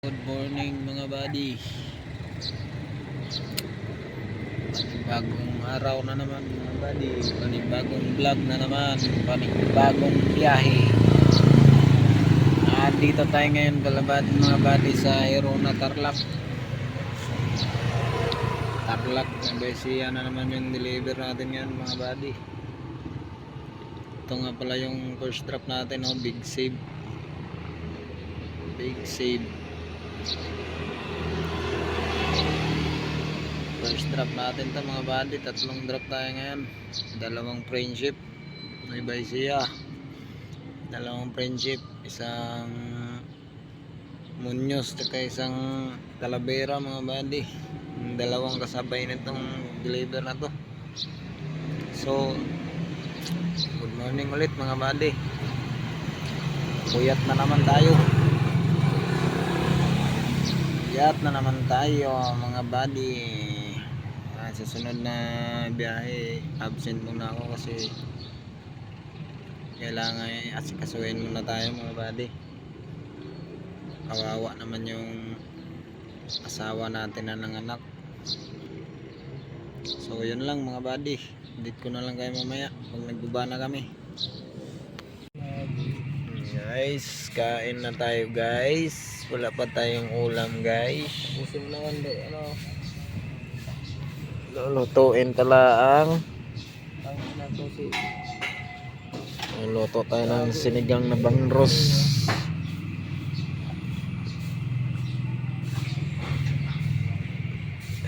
Good morning mga buddy. Panibagong araw na naman mga buddy. Panibagong vlog na naman. Panibagong biyahe. At dito tayo ngayon balabad mga buddy sa Herona Tarlac. Tarlac na Besia na naman yung deliver natin ngayon mga buddy. Ito nga pala yung first drop natin oh, Big Save. Big Save First drop natin to mga buddy, tatlong drop tayo ngayon. Dalawang friendship, may Baisia. Dalawang friendship, isang Munyos, saka isang Talavera mga buddy. Dalawang kasabay nitong deliver na to. So, good morning ulit mga buddy. Puyat na naman tayo. Yat na naman tayo mga buddy. Ah, sa sunod na biyahe, absent muna ako kasi kailangan eh, asikasuhin muna tayo mga buddy. Kawawa naman yung asawa natin na nanganak. So yun lang mga buddy. Dito ko na lang kayo mamaya pag nagbaba na kami. Guys, kain na tayo guys. Wala pa tayong ulam guys. Pusin naman di, ano, Lulutuin pala ang ang ina to si Luluto tayo ng sinigang na bangros.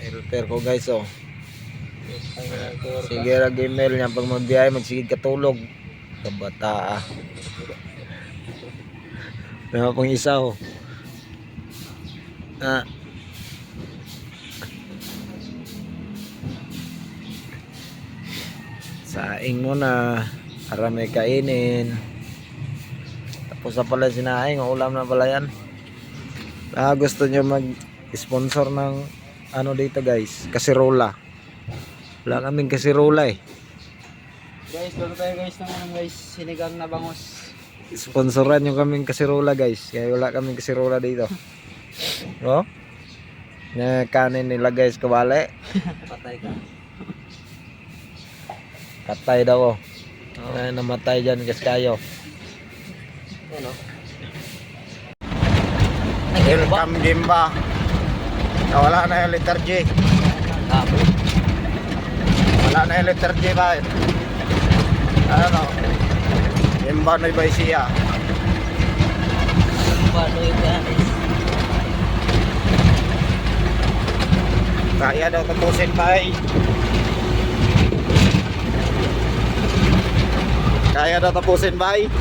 Filter ko guys oh. Sige ra gmail niya pag magbiyahe magsigid katulog. Kabata ah. Meron pang isa oh. Ah. Saing mo na para kainin. Tapos na pala sinaing, ulam na pala yan. Ah, gusto nyo mag-sponsor ng ano dito guys, kasirola. Wala kaming kasirola eh. Guys, lalo tayo guys ng ano guys, sinigang na bangos. Sponsoran nyo kaming kasirola guys. Kaya wala kaming kasirola dito. No? Na kanin nila guys, kawali. Patay ka. Katay daw oh. Ay, namatay dyan guys kayo. Ano? Welcome Gimba. Wala na yung letter G. Wala na yung letter G ba? Ano? Gimba na iba siya. Paano yung guys? Kaya daw tapusin ba eh. Kaya daw tapusin ba eh.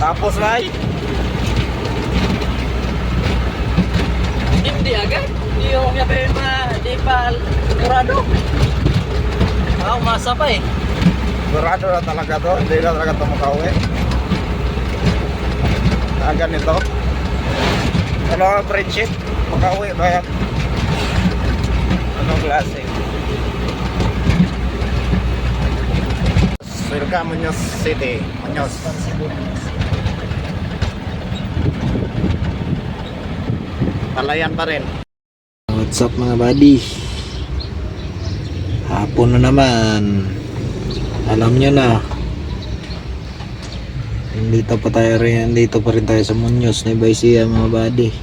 Tapos ba eh. Hindi agad. Hindi yung yape pa, di pa kurado. Ah, umasa pa eh. Sigurado na talaga to. Hindi na talaga. Na ganito. Ano? Makauwi ba yan? Anong klase? City. Muñoz. Palayan pa rin. What's up mga buddy? Hapon na naman. Alam nyo na. Dito pa tayo rin, dito pa rin tayo sa Muñoz na Baisia mga buddy.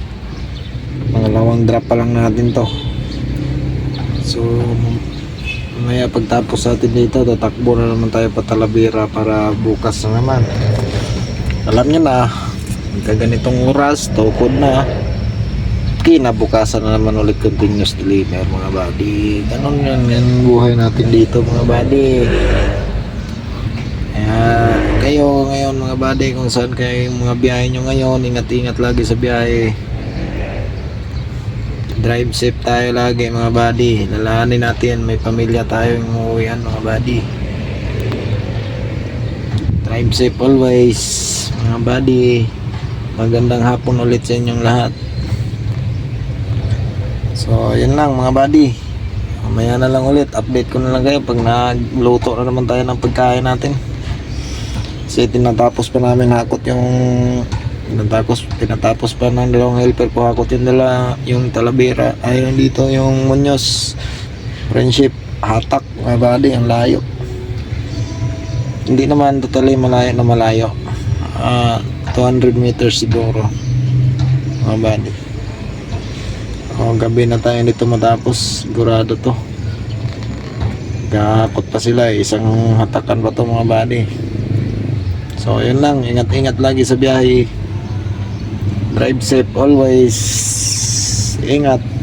Pangalawang drop pa lang natin to. So, mamaya pagtapos natin dito, tatakbo na naman tayo pa Talavera para bukas na naman. Alam nyo na, ganitong oras, tukod na kinabukasan na naman ulit continuous deliver mga buddy ganun yan yan buhay natin dito mga buddy kaya kayo ngayon mga buddy kung saan kayo yung mga biyahe nyo ngayon ingat ingat lagi sa biyahe drive safe tayo lagi mga buddy lalahanin natin may pamilya tayo yung umuwian mga buddy drive safe always mga buddy magandang hapon ulit sa inyong lahat So, yun lang mga buddy. Mamaya na lang ulit. Update ko na lang kayo pag nagluto na naman tayo ng pagkain natin. Kasi tinatapos pa namin hakot yung tinatapos tinatapos pa ng dalawang helper ko hakot yung dala yung Talavera ay yung dito yung Muñoz friendship hatak mga buddy ang layo. Hindi naman totally malayo na malayo. Ah, 200 meters siguro mga buddy. O gabi na tayo dito matapos sigurado to. Gakot pa sila eh. Isang hatakan pa to mga buddy. So, yun lang. Ingat-ingat lagi sa biyahe. Drive safe always. Ingat.